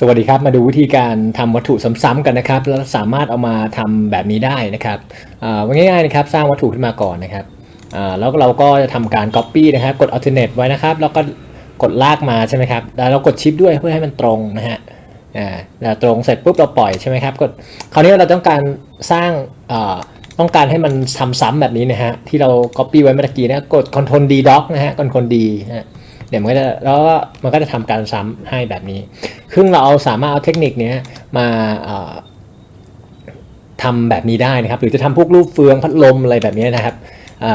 สวัสดีครับ มาดูวิธีการทำวัตถุซ้ำๆกันนะครับ แล้วสามารถเอามาทำแบบนี้ได้นะครับง่ายๆนะครับ สร้างวัตถุขึ้นมาก่อนนะครับแล้วเราก็จะทำการ Copy นะครับ กด Alternate ไว้นะครับ แล้วก็กดลากมาใช่ไหมครับ แล้วเรากดชิปด้วยเพื่อให้มันตรงนะฮะแล้วตรงเสร็จปุ๊บเราปล่อยใช่ไหมครับ กด คราวนี้เราต้องการสร้างต้องการให้มันทำซ้ำแบบนี้นะฮะ ที่เรา Copy ไว้เมื่อกี้นะ กด Ctrl D Doc นะฮะ Ctrl D นะฮะ เดี๋ยวมันก็จะแล้วก็มันก็จะทำการซ้ำให้แบบนี้ซึ่งเราเอาสามารถเอาเทคนิคนี้มาเอ่อทำแบบนี้ได้นะครับ หรือจะทำพวกรูปเฟืองพัดลมอะไรแบบนี้นะครับ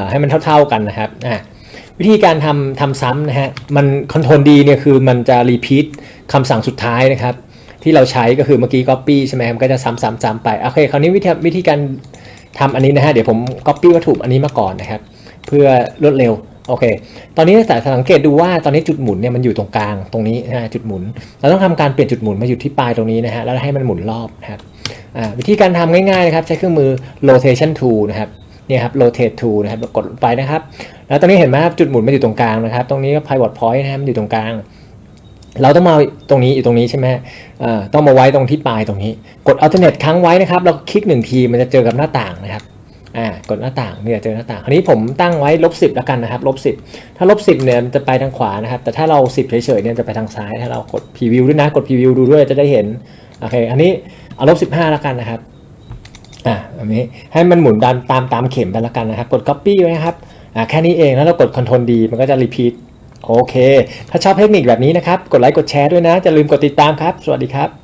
ให้มันเท่าๆกันนะครับวิธีการทำทำซ้ำนะฮะมันคอนโทรลดีเนี่ยคือมันจะรีพีทคำสั่งสุดท้ายนะครับที่เราใช้ก็คือเมื่อกี้ copy ใช่ไหมมันก็จะซ้ำๆๆไปโอเคคราวนี้วิธีวิธีการทำอันนี้นะฮะเดี๋ยวผม copy วัตถุอันนี้มาก่อนนะครับ เพื่อรวดเร็ว โอเค ตอนนี้แต่สังเกตดูว่าตอนนี้จุดหมุนเนี่ยมันอยู่ตรงกลางตรงนี้นะจุดหมุน เราต้องทำการเปลี่ยนจุดหมุนมาอยู่ที่ปลายตรงนี้นะฮะแล้วให้มันหมุนรอบนะครับวิธีการทำง่ายๆนะครับใช้เครื่องมือ rotation tool นะครับเนี่ยครับ rotate tool นะครับกดลงไปนะครับ แล้วตอนนี้เห็นไหมครับจุดหมุนมันอยู่ตรงกลางนะครับ ตรงนี้ก็ pivot point นะครับมันอยู่ตรงกลาง เราต้องมาตรงนี้อยู่ตรงนี้ใช่ไหมต้องมาไว้ตรงที่ปลายตรงนี้ กด alternate ค้างไว้นะครับ แล้วคลิกหนึ่งทีมันจะเจอกับหน้าต่างนะครับ อ่ากดหน้าต่างเนี่ยเจอหน้าต่าง คราวนี้ผมตั้งไว้ลบสิบแล้วกันนะครับลบสิบถ้าลบสิบเนี่ยมันจะไปทางขวานะครับ แต่ถ้าเราสิบเฉยๆเนี่ยจะไปทางซ้าย ถ้าเรากดพรีวิวด้วยนะ กดพรีวิวดูด้วยจะได้เห็น โอเค อันนี้เอาลบสิบห้าแล้วกันนะครับ อ่าอันนี้ให้มันหมุนตามตามตามเข็มไปแล้วกันนะครับ กด copy ไว้นะครับ อ่าแค่นี้เอง แล้วเรากด Ctrl D มันก็จะ repeat โอเค ถ้าชอบเทคนิคแบบนี้นะครับ กดไลค์ กดแชร์ด้วยนะ จะลืมกดติดตามครับ สวัสดีครับ